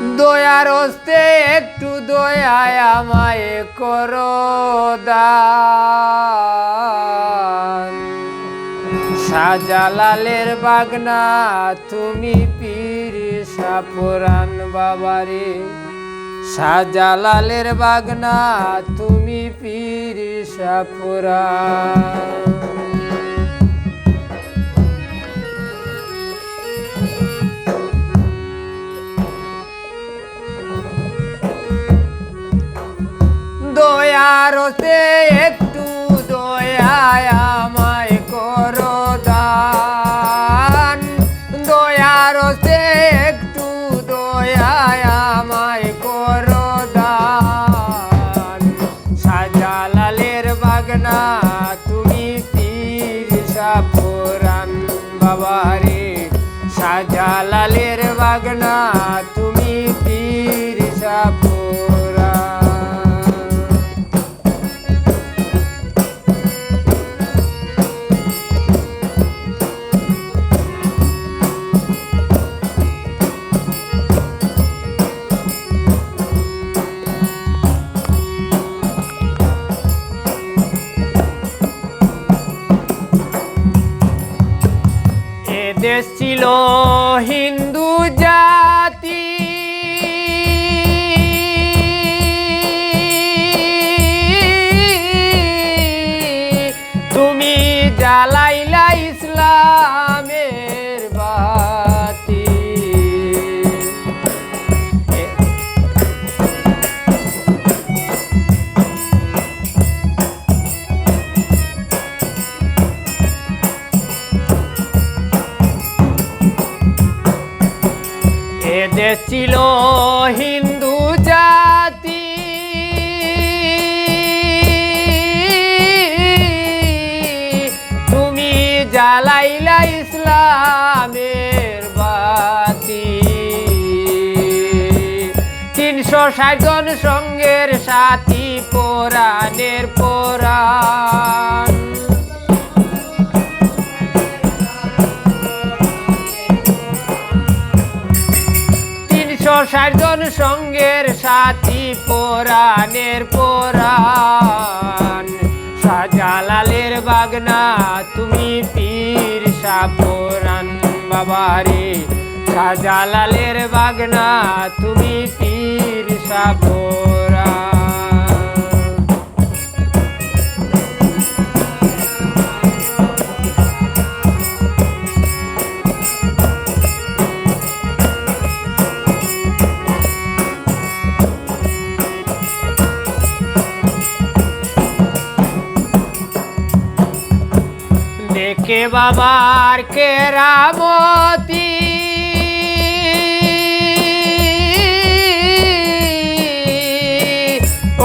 দয়ার হস্তে একটু দয়ায় আমায় করো দান। শাহজালালের বাগনা, তুমি পীর সাপুরান বাবারে। শাহজালালের বাগনা, তুমি পীর সাপুরান এদেশ ছিল হিন্দু জাতি। হিন্দু জাতি। তুমি জ্বালাইলা ইসলামের বাতি। তিনশো ষাট জন সঙ্গের সাথী পুরাণের পুরাণ তিনশো ষাট জন সঙ্গের সাথী পোরানের পোরান শাহজালালের বাগনা, তুমি পীর সাপুরান বাবারে। শাহজালালের বাগনা, তুমি পীর সাপুরান। দেখে বাবার কেরামতি?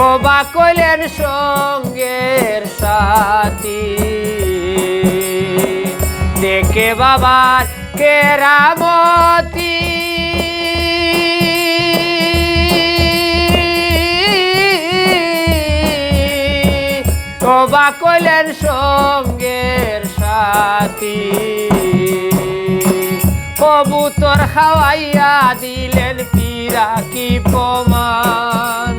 ও বা কলের সঙ্গের সাথী। দেখে বাবার কেরামতি। তবা কইলেন সঙ্গের সাথী। কবুতর খাওয়াইয়া দিলেন পীরা কি প্রমাণ?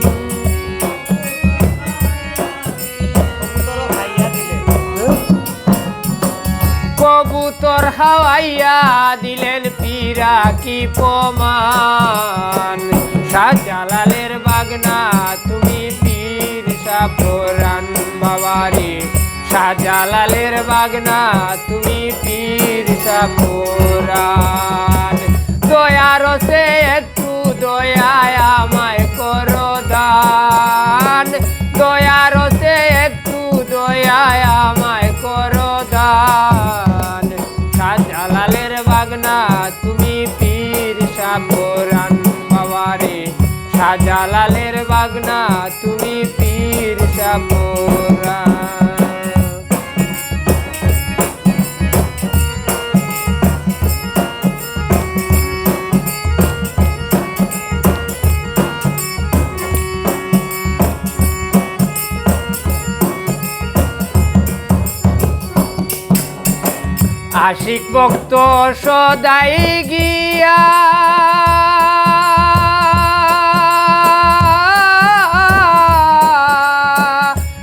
কবুতর হাওয়াইয়া দিলেন। পীরা কি প্রমাণ? শাহজালালের বাগনা তুমি পীর সাপুরান বাবারে, শাহজালালের বাগনা, তুমি পীর সাপুরান দয়ার সে একটু দয়ায় আমায় করো দান। দয়ার সে একটু দয়ায় আমায় করো দান। শাহজালালের বাগনা, তুমি পীর সাপুরান বাবারে, শাহজালালের বাগনা, তুমি পীর সাপুরান আশিক ভক্ত সদাই গিয়া।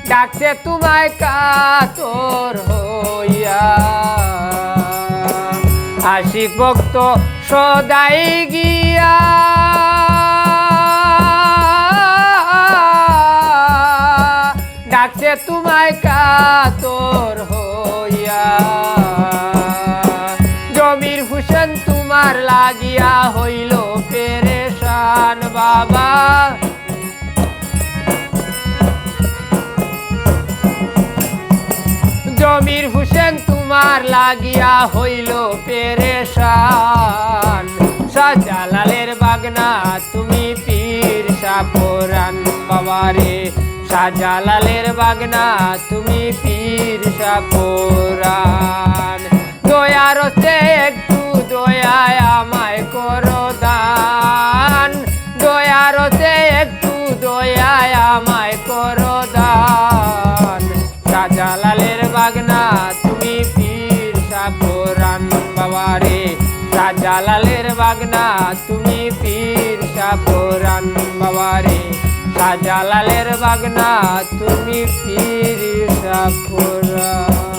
ডাকছে তোমায় কাতর হইয়া। আশিক ভক্ত সদাই গিয়া। ডাকছে তোমায় কাতর লাগিয়া হইল পেরেশান বাবা। জমির হুসেন তোমার লাগিয়া হইল পেরেশান। শাহজালালের বাগনা তুমি পীর সাপরান বাবারে শাহজালালের বাগনা তুমি পীর সাপরান দয়ার হচ্ছে একটু দয়ায় হচ্ছে একটু দয়ায় আমায় করো দান। শাহজালালের বাগনা তুমি পীর সাপরান বাবারে। শাহজালালের বাগনা তুমি পীর সাপরান বাবারে। শাহজালালের বাগনা তুমি পীর সাপরান